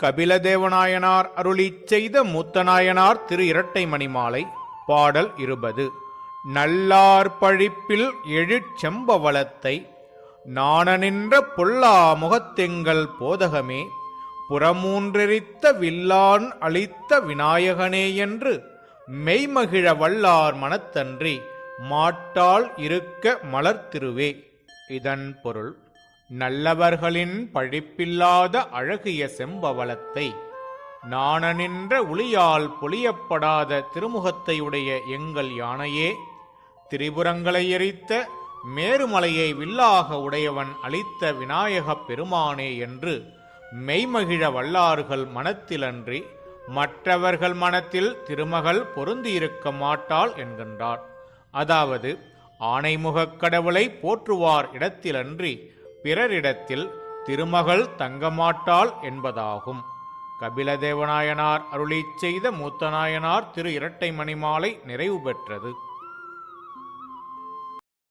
கபிலதேவநாயனார் அருளிச் செய்த மூத்தநாயனார் திரு இரட்டை மணிமாலை பாடல் இருபது. நல்லார் பழிப்பில் எழுச்செம்பவளத்தை நாணநின்ற பொல்லா முகத்தெங்கள் போதகமே புறமூன்றெரித்த வில்லான் அளித்த விநாயகனே என்று மெய்மகிழ வல்லார் மனத்தன்றி மாட்டால் இருக்க மலர்த்திருவே இதன் பொருள் நல்லவர்களின் பழிப்பில்லாத அழகிய செம்பவளத்தை நாணநின்ற ஒளியால் பொழியப்படாத திருமுகத்தையுடைய எங்கள் யானையே திரிபுரங்களை எரித்த மேருமலையை வில்லாக உடையவன் அளித்த விநாயகப் பெருமானே என்று மெய்மகிழ வல்லார்கள் மனத்திலன்றி மற்றவர்கள் மனத்தில் திருமகள் பொருந்தியிருக்க மாட்டாள் என்கின்றார். அதாவது ஆணைமுகக் கடவுளை போற்றுவார் இடத்திலன்றி பிறரிடத்தில் திருமகள் தங்கமாட்டாள் என்பதாகும். கபிலதேவநாயனார் அருளிச் செய்த மூத்தநாயனார் திரு இரட்டை மணிமாலை நிறைவு பெற்றது.